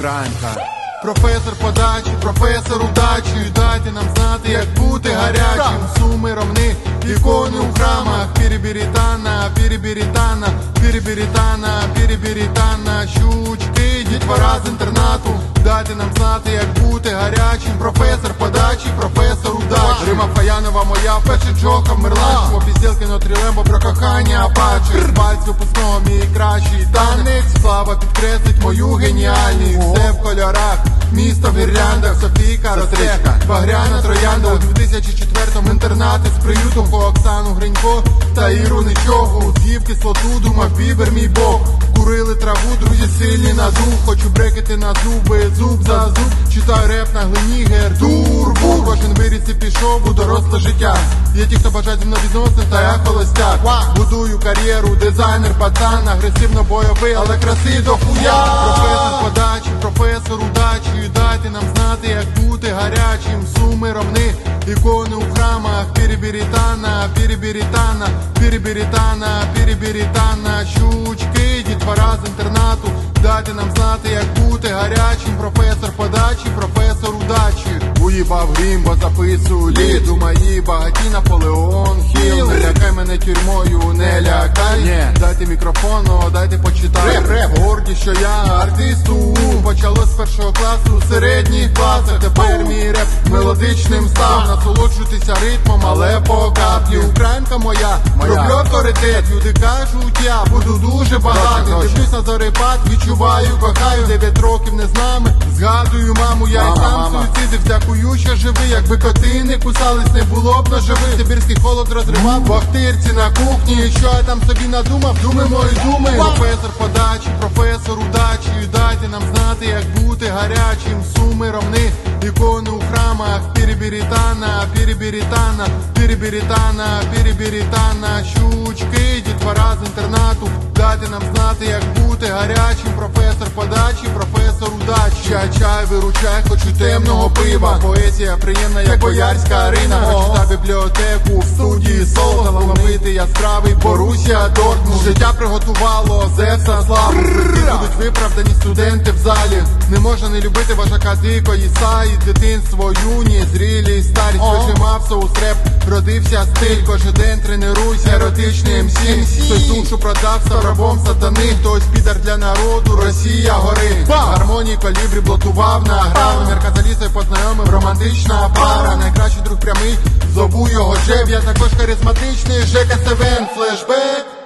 Українка. Професор подачі, професор удачі, дайте нам знати, як бути гарячим. Суми ровни, ікони у храмах, пірібірітана, пірібірітана, пірібірітана, пірібірітана, щучки, дітвора з інтернату. Дайте нам знати, як бути гарячим. Професор подачі, професор удачі. Рима Фаянова моя, перша джока вмерла. Обіцілки Нотрілембо про кохання Апаче. Вальс випускного мій кращий танець. Слава підкреслить мою геніальність. Все в кольорах. Місто в гірляндах, Софійка росте, Багряна троянда у 2004-му інтернати з приютом по Оксану Гринько та Іру Нічогу. З'їв кислоту, думав бібер мій бог. Курили траву, друзі сильні на дух. Хочу брекати на зуби, зуб за зуб. Читаю реп на глині гердурбу. Кожен виріс і пішов у доросле життя. Є ті, хто бажає зі мною відносин, та я холостяк. Будую кар'єру, дизайнер, пацан, агресивно бойовий, але краси до хуя. Професор подачі, професор удачі. Дайте нам знати, як бути гарячим. Суми ровни, ікони у храмах. Пірібірітана, пірібірітана, пірібірітана, пірібірітана, щучки, дітвора з інтернату. Дайте нам знати, як бути гарячим. Професор подачі, професор удачі. Уїбав грім, бо записую літ У мої багаті Наполеон Хіл Не лякай мене тюрмою, не лякай Ні. Дайте мікрофон, о, дайте почитай Реп, реп. Горді, що я артисту Почалось з першого класу у середніх класах. Тепер мій реп мелодичним став. Насолоджуйтеся ритмом, але по каплі. Українка моя, роблю авторитет. Люди кажуть, я буду дуже багатий. Дивлюсь на зорепад, відчуваю, кохаю. Дев'ять років не з нами. Згадую маму, я Мама, сам мама. суїцидив Дякую, що живий, якби коти не кусались, не було б наживих Сибірський холод розривав в ахтирці на кухні. Що я там собі надумав, думи мої думи. Професор подачі, професор удачі. Дайте нам знати, як бути гарячим Суми ровни, ікони у храмах Пірібірітана, пірібірітана, пірібірітана, пірібірітана. Щучки, дітвора з інтернату Дайте нам знати, як бути гарячим. Професор подачі, професор Чай, чай, виручай, хочу темного пива. Поезія приємна, як боярська арина на бібліотеку в студії соло Талановитий яскравий Борусія Дортмунд. Життя приготувало Зевса славу. Будуть виправдані студенти в залі. Не можна не любити вожака дико саї, дитинство, юні, старість Вижимав соус реп, родився стиль. Кожен день тренуйся, еротичний МС. Хтось душу продав рабом сатани. Хтось підар для народу, Росія гори Гармонії колібрі блотував, на грав Мерка залізою познайомив, романтична пара. Найкращий друг прямий, зову його жев, Я також харизматичний, Жека Севен, флешбек